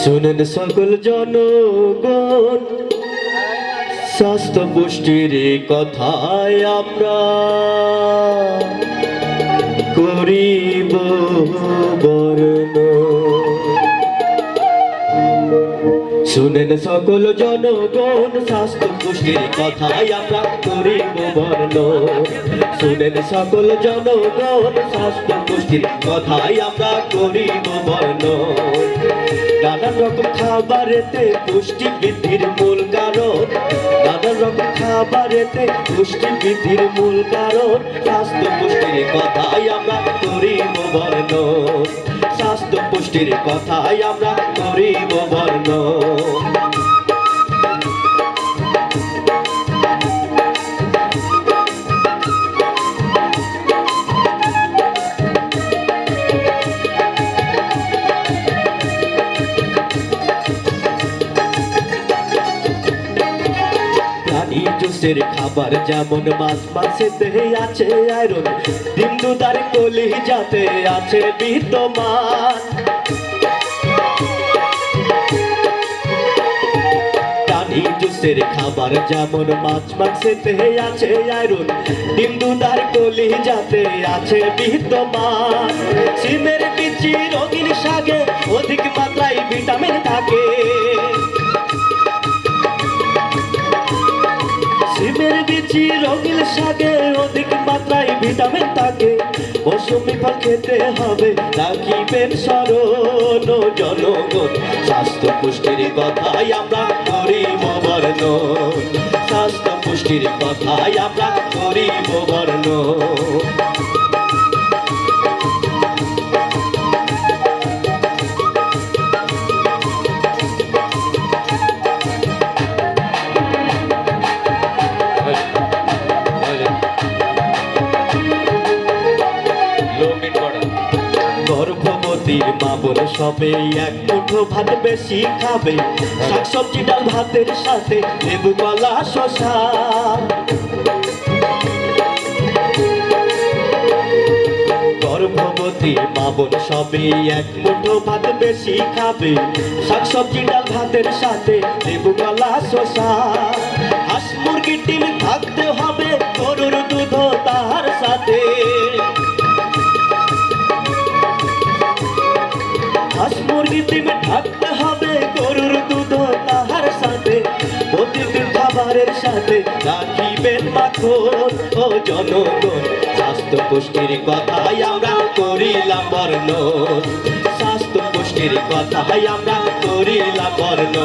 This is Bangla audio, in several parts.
শুনেন সকল জনগণ স্বাস্থ্য পুষ্টির কথায় আমরা করিব বড় শুনেন সকল জনগণ স্বাস্থ্য পুষ্টির কথাই আমরা করিব বর্ণ। শুনেন সকল জনগণ স্বাস্থ্য পুষ্টির কথাই আমরা করিব বর্ণ। নানান রকম খাবারেতে পুষ্টি বৃদ্ধির মূল কারণ। নানান রকম খাবারেতে পুষ্টি বৃদ্ধির মূল কারণ। স্বাস্থ্য পুষ্টির কথাই আমরা করিব বর্ণ। পুষ্টির কথাই আমরা করিব বর্ণ। খাবার যেমন মাছ, মাছে দেহে আছে আয়রন। ডিম দুধার কলি যাতে আছে বিদ্যমান। জুসের খাবার যেমন মাছ দেহে আছে আয়রন। ডিম কলি যাতে আছে বিদ্যমান সিমের বিচি রঙিন অধিক মাত্রায় ভিটামিন থাকে। শিমের বিচি রঙিন শাকে অধিক মাত্রায় ভিটামিন থাকে। মৌসুমি ফল খেতে হবে, রাখিবেন স্মরণ জনগণ। স্বাস্থ্য পুষ্টির কথাই আমরা করিব কথাই আমরা করিব বর্ণ। মা বলে সবে এক মুঠো ভাত বেশি খাবে। শাকসবজি ডাল ভাতের সাথে লেবু কলা শশা। গর্ভবতী মা সবে এক মুঠো ভাত বেশি খাবে। শাকসবজি ডাল ভাতের সাথে লেবু কলা শশা হাঁস মুরগির ডিম থাকতে হবে, গরুর দুধ তার সাথে। হাঁস মুরগি ডিমে থাকতে হবে, গরুর দুধ তাহার সাথে। প্রতিদিন খাবারের সাথে রাখিবেন মাখন ও জনগণ। স্বাস্থ্য পুষ্টির কথাই আমরা করিলাম বর্ণ স্বাস্থ্য পুষ্টির কথাই আমরা করিলাম বর্ণ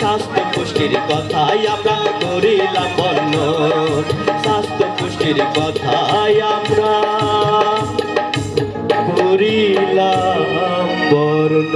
স্বাস্থ্য পুষ্টির কথাই আমরা করিলাম বর্ণ স্বাস্থ্য পুষ্টির কথাই আমরা করিলাম বর্ণ